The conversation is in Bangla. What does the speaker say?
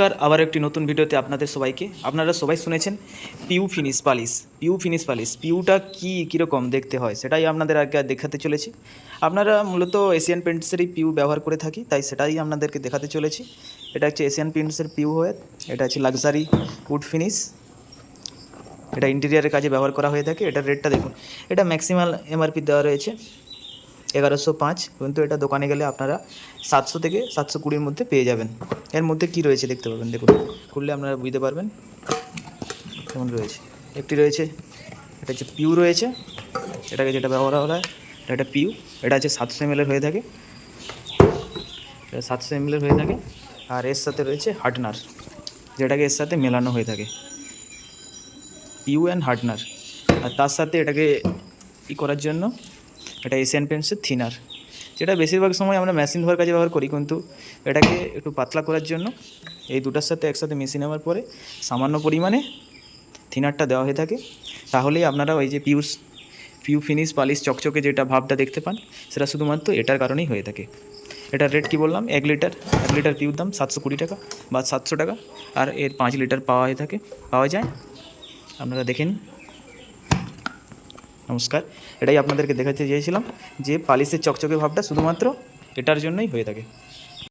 নমস্কার, আবার একটি নতুন ভিডিওতে আপনাদের সবাইকে। আপনারা সবাই শুনেছেন PU finish polish. PU finish polish, পিউটা কী, কীরকম দেখতে হয়, সেটাই আপনাদের আগে দেখাতে চলেছি। আপনারা মূলত এশিয়ান পেন্টসেরই পিউ ব্যবহার করে থাকি, তাই সেটাই আপনাদেরকে দেখাতে চলেছি। এটা হচ্ছে এশিয়ান পেন্টসের পিউ হয়ে, এটা হচ্ছে লাক্সারি উড ফিনিশ। এটা ইন্টেরিয়ারের কাজে ব্যবহার করা হয়ে থাকে এটার রেটটা দেখুন। এটা ম্যাক্সিমাল এমআরপি দেওয়া রয়েছে। এগারোশো পাঁচ কিন্তু এটা দোকানে গেলে আপনারা সাতশো থেকে সাতশো কুড়ির মধ্যে পেয়ে যাবেন। এর মধ্যে কি রয়েছে দেখতে পাবেন? দেখুন, খুললে আপনারা বুঝতে পারবেন কেমন রয়েছে। একটি রয়েছে, এটা হচ্ছে পিউ রয়েছে। এটাকে যেটা ব্যবহার করা হয়, এটা একটা পিউ, এটা হচ্ছে সাতশো এমএলের হয়ে থাকে। এটা সাতশো এমএলের হয়ে থাকে। আর এর সাথে রয়েছে হার্টনার যেটাকে এর সাথে মেলানো হয়ে থাকে। পিউ অ্যান্ড হার্টনার আর তার সাথে এটাকে ই করার জন্য এটা এশিয়ান পেন্টসের থিনার যেটা বেশিরভাগ সময় আমরা মেশিন ধোয়ার কাজে ব্যবহার করি, কিন্তু এটাকে একটু পাতলা করার জন্য এই দুটার সাথে একসাথে মিশিয়ে নেওয়ার পরে সামান্য পরিমাণে থিনারটা দেওয়া হয়ে থাকে। তাহলেই আপনারা ওই যে পিউস পিউ ফিনিশ পালিশ চকচকে যেটা ভাবটা দেখতে পান, সেটা শুধুমাত্র এটার কারণেই হয়ে থাকে। এটার রেট কি বললাম? এক লিটার এক লিটার পিউর দাম সাতশো কুড়ি টাকা বা সাতশো টাকা। আর এর পাঁচ লিটার পাওয়া হয়ে থাকে। পাওয়া যায়, আপনারা দেখে নিন। নমস্কার এটাই আপনাদেরকে দেখাতে চেয়েছিলাম যে পালিশের চকচকে ভাবটা শুধুমাত্র এটার জন্যই হয়ে থাকে।